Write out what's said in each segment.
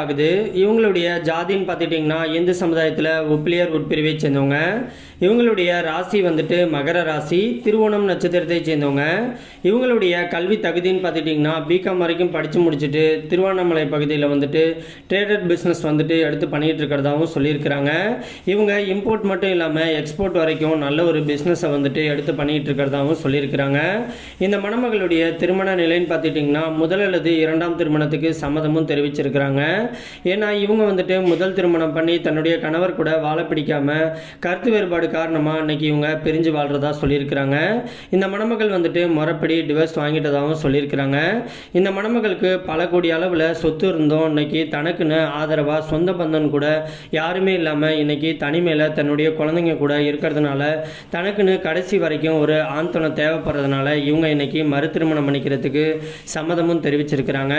ஆகுது. இவங்களுடைய ஜாதின்னு பார்த்துட்டிங்கன்னா இந்து சமுதாயத்தில் உப்பிலியர் உட்பிரிவை சேர்ந்தவங்க. இவங்களுடைய ராசி வந்துட்டு மகர ராசி திருவோணம் நட்சத்திரத்தை சேர்ந்தவங்க. இவங்களுடைய கல்வி தகுதின்னு பார்த்துட்டிங்கன்னா பிகாம் வரைக்கும் படித்து முடிச்சுட்டு திருவண்ணாமலை பகுதியில் வந்துட்டு ட்ரேடட் பிஸ்னஸ் வந்துட்டு எடுத்து பண்ணிகிட்டு இருக்கிறதாகவும் சொல்லியிருக்கிறாங்க. இவங்க இம்போர்ட் மட்டும் இல்லாமல் எக்ஸ்போர்ட் வரைக்கும் நல்ல ஒரு பிஸ்னஸை வந்துட்டு எடுத்து பண்ணிகிட்டு இருக்கிறதாகவும் சொல்லியிருக்கிறாங்க. இந்த மணமகளுடைய திருமண நிலைன்னு பார்த்துட்டிங்கன்னா முதல் அல்லது இரண்டாம் திருமணத்துக்கு சம்மதமும் தெரிவிச்சிருக்கிறாங்க. ஏன்னா இவங்க வந்துட்டு முதல் திருமணம் பண்ணி தன்னுடைய கணவர் கூட வாழ பிடிக்காம கருத்து வேறுபாடு காரணமாக இன்னைக்கு இவங்க பிரிஞ்சு வாழ்கிறதா சொல்லியிருக்கிறாங்க. இந்த மணமகள் வந்துட்டு முறைப்படி டிவோர்ஸ் வாங்கிட்டதாகவும் சொல்லியிருக்கிறாங்க. இந்த மணமகளுக்கு பல கோடி அளவில் சொத்து இருந்தோம் இன்னைக்கு தனக்குன்னு ஆதரவாக சொந்த பந்தன் கூட யாருமே இல்லாமல் இன்னைக்கு தனிமையில் தன்னுடைய குழந்தைங்க கூட இருக்கிறதுனால தனக்குன்னு கடைசி வரைக்கும் ஒரு ஆண் தேவைப்படுறதுனால இவங்க இன்னைக்கு மறு திருமணம் பண்ணிக்கிறதுக்கு சம்மதமும் தெரிவிச்சிருக்கிறாங்க.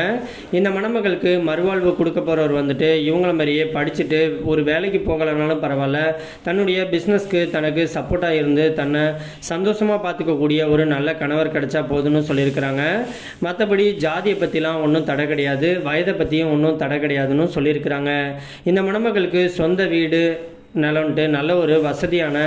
இந்த மணமகளுக்கு மறுவாழ்வு கொடுக்க போகிறவர் வந்துட்டு இவங்கள மாதிரியே படிச்சுட்டு ஒரு வேலைக்கு போகலைனாலும் பரவாயில்ல. தன்னுடைய பிஸ்னஸ்க்கு தனக்கு சப்போர்ட்டாக இருந்து தன்னை சந்தோஷமாக பார்த்துக்கக்கூடிய ஒரு நல்ல கணவர் கிடைச்சா போதும்னு சொல்லியிருக்கிறாங்க. மற்றபடி ஜாதியை பற்றிலாம் ஒன்றும் தடை கிடையாது. வயதை பற்றியும் ஒன்றும் தடை கிடையாதுன்னு சொல்லியிருக்கிறாங்க. இந்த மணமகளுக்கு சொந்த வீடு நிலம்ட்டு நல்ல ஒரு வசதியான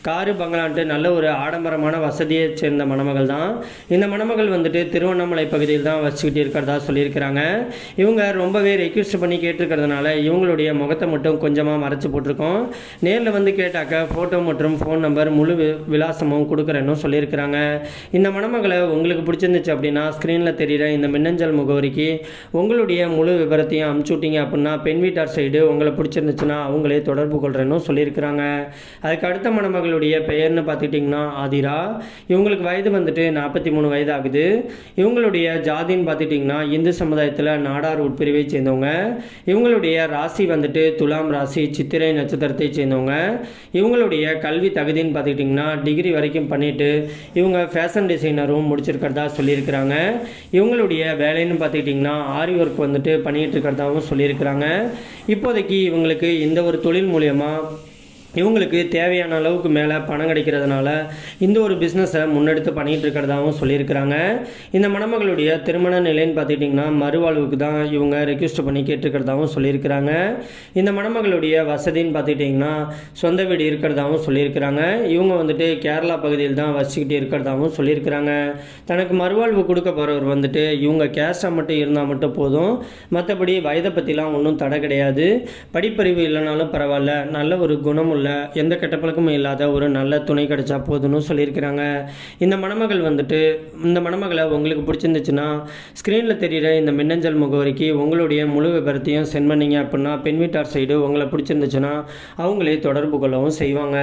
காரு பங்களான்ட்டு நல்ல ஒரு ஆடம்பரமான வசதியை சேர்ந்த மணமகள் தான். இந்த மணமகள் வந்துட்டு திருவண்ணாமலை பகுதியில் தான் வச்சுக்கிட்டு இருக்கிறதா சொல்லியிருக்கிறாங்க. இவங்க ரொம்பவே ரெக்வஸ்ட் பண்ணி கேட்டிருக்கிறதுனால இவங்களுடைய முகத்தை மட்டும் கொஞ்சமாக மறைச்சி போட்டிருக்கோம். நேரில் வந்து கேட்டாக்க ஃபோட்டோ மற்றும் ஃபோன் நம்பர் முழு வி- விலாசமும் கொடுக்குறேன்னு சொல்லியிருக்கிறாங்க. இந்த மணமகளை உங்களுக்கு பிடிச்சிருந்துச்சு அப்படின்னா ஸ்க்ரீனில் தெரிகிற இந்த மின்னஞ்சல் முகவரிக்கு உங்களுடைய முழு விவரத்தையும் அமுச்சு விட்டீங்க அப்படின்னா பெண் வீட்டார் சைடு உங்களை பிடிச்சிருந்துச்சுன்னா அவங்களே தொடர்பு கொள்கிறேன்னு சொல்லியிருக்கிறாங்க. அதுக்கு அடுத்த மணமகளுடைய பெயர்னு பார்த்துக்கிட்டிங்கன்னா ஆதிரா. இவங்களுக்கு வயது வந்துட்டு நாற்பத்தி மூணு வயது ஆகுது இவங்களுடைய ஜாதின்னு பார்த்துட்டிங்கன்னா இந்து சமுதாயத்தில் நாடார் உட்பிரிவை சேர்ந்தவங்க. இவங்களுடைய ராசி வந்துட்டு துலாம் ராசி சித்திரை நட்சத்திரத்தை சேர்ந்தவங்க. இவங்களுடைய கல்வி தகுதின்னு பார்த்துக்கிட்டிங்கன்னா டிகிரி வரைக்கும் பண்ணிட்டு இவங்க ஃபேஷன் டிசைனரும் முடிச்சிருக்கிறதா சொல்லியிருக்கிறாங்க. இவங்களுடைய வேலைன்னு பார்த்துக்கிட்டிங்கன்னா ஆரி ஒர்க் வந்துட்டு பண்ணிட்டு இருக்கிறதாகவும் சொல்லியிருக்கிறாங்க. இப்போதைக்கு இவங்களுக்கு இந்த ஒரு தொழில் மூலியமாக uma இவங்களுக்கு தேவையான அளவுக்கு மேலே பணம் கிடைக்கிறதுனால இந்த ஒரு பிஸ்னஸை முன்னெடுத்து பண்ணிகிட்டு இருக்கிறதாகவும் சொல்லியிருக்கிறாங்க. இந்த மணமகளுடைய திருமண நிலைன்னு பார்த்துக்கிட்டிங்கன்னா மறுவாழ்வுக்கு தான் இவங்க ரெக்வஸ்ட் பண்ணி கேட்டிருக்கிறதாகவும் சொல்லியிருக்கிறாங்க. இந்த மணமகளுடைய வசதின்னு பார்த்துக்கிட்டிங்கன்னா சொந்த வீடு இருக்கிறதாகவும் சொல்லியிருக்கிறாங்க. இவங்க வந்துட்டு கேரளா பகுதியில் தான் வசிக்கிட்டு இருக்கிறதாகவும் சொல்லியிருக்கிறாங்க. தனக்கு மறுவாழ்வு கொடுக்க போகிறவர் வந்துட்டு இவங்க கேஷாக மட்டும் இருந்தால் மட்டும் போதும். மற்றபடி வயதை பற்றிலாம் ஒன்றும் தடை கிடையாது. படிப்பறிவு இல்லைனாலும் பரவாயில்ல. நல்ல ஒரு குணமுள்ள எந்த கெட்ட பழக்கமும் இல்லாத ஒரு நல்ல துணை கிடைச்சா போதும்னு சொல்லியிருக்கிறாங்க. இந்த மணமகள் வந்துட்டு இந்த மணமகளை உங்களுக்கு பிடிச்சிருந்துச்சுன்னா ஸ்க்ரீனில் தெரிகிற இந்த மின்னஞ்சல் முகவரிக்கு உங்களுடைய முழு விபரத்தையும் சென்ட் பண்ணீங்க அப்படின்னா பெண் வீட்டார் சைடு உங்களை பிடிச்சிருந்துச்சுன்னா அவங்களே தொடர்பு கொள்ளவும் செய்வாங்க.